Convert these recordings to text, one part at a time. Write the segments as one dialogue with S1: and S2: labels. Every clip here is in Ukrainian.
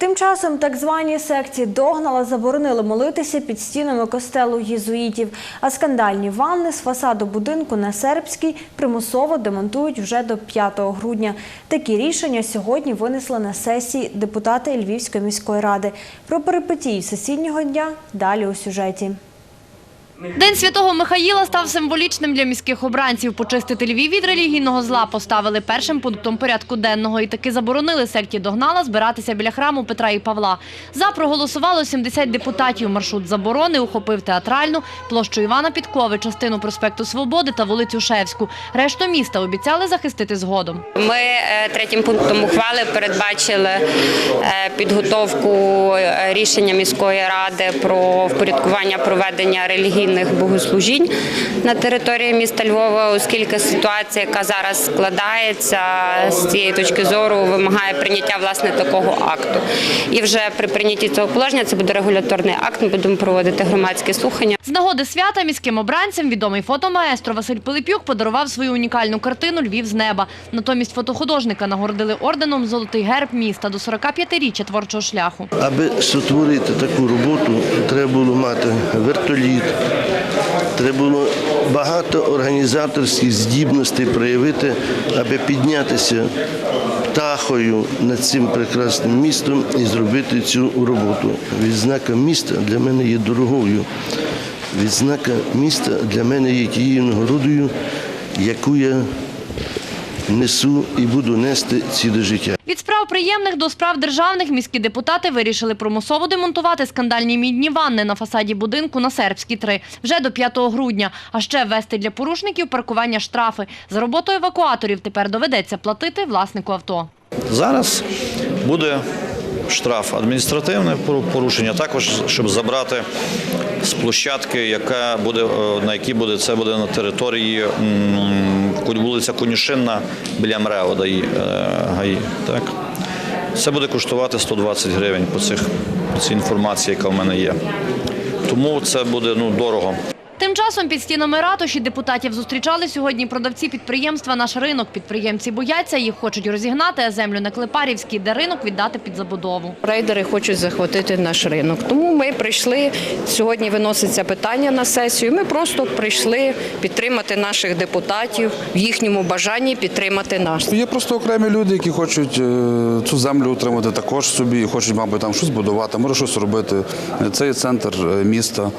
S1: Тим часом так звані секції Догнала заборонили молитися під стінами костелу єзуїтів, а скандальні ванни з фасаду будинку на Сербській примусово демонтують вже до 5 грудня. Такі рішення сьогодні винесли на сесії депутати Львівської міської ради. Про перипетії сесійного дня далі у сюжеті.
S2: День святого Михаїла став символічним для міських обранців. Почистити Львів від релігійного зла поставили першим пунктом порядку денного і таки заборонили секті Догнала збиратися біля храму Петра і Павла. За проголосувало 70 депутатів. Маршрут заборони охопив театральну, площу Івана Підкови, частину проспекту Свободи та вулицю Шевську. Решту міста обіцяли захистити згодом.
S3: Ми е, третім пунктом ухвали передбачили е, підготовку е, рішення міської ради про впорядкування проведення релігійних богослужінь на території міста Львова, оскільки ситуація, яка зараз складається з цієї точки зору, вимагає прийняття власне такого акту. І вже при прийнятті цього положення це буде регуляторний акт. Ми будемо проводити громадські слухання.
S2: З нагоди свята міським обранцям відомий фотомаестро Василь Пилипюк подарував свою унікальну картину Львів з неба. Натомість фотохудожника нагородили орденом Золотий герб міста до 45-річчя творчого шляху.
S4: Аби сотворити таку роботу, треба було мати вертоліт, треба було багато організаторських здібностей проявити, аби піднятися птахою над цим прекрасним містом і зробити цю роботу. Відзнака міста для мене є дорогою. Відзнака міста для мене є тією нагородою, яку я несу і буду нести ціле життя.
S2: Від справ приємних до справ державних міські депутати вирішили примусово демонтувати скандальні мідні ванни на фасаді будинку на Сербській 3 вже до 5 грудня. А ще ввести для порушників паркування штрафи. За роботу евакуаторів тепер доведеться платити власнику авто.
S5: Зараз буде штраф адміністративне пору- порушення, також щоб забрати з площадки, яка буде е, на якій буде це буде на території вулиця Конюшинна біля МРЕО е, ГАІ. Так це буде коштувати 120 гривень по цих по цій інформації, яка в мене є. Тому це буде ну дорого.
S2: Тим часом під стінами ратуші депутатів зустрічали сьогодні продавці підприємства «Наш ринок». Підприємці бояться, їх хочуть розігнати, а землю на Клепарівській, де ринок віддати під забудову.
S6: Рейдери хочуть захватити наш ринок. Тому ми прийшли сьогодні. Виноситься питання на сесію. Ми просто прийшли підтримати наших депутатів в їхньому бажанні підтримати нас.
S7: Є просто окремі люди, які хочуть е, цю землю утримати також собі, хочуть, мабуть, там щось будувати, може щось робити. Це є центр е, міста,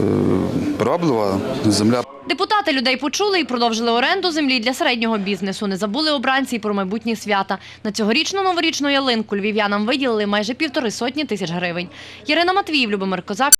S7: е, земля.
S2: Депутати людей почули і продовжили оренду землі для середнього бізнесу. Не забули обранці і про майбутні свята. На цьогорічну новорічну ялинку львів'янам виділили майже півтори сотні тисяч гривень. Ірина Матвіїв, Любомир Козак.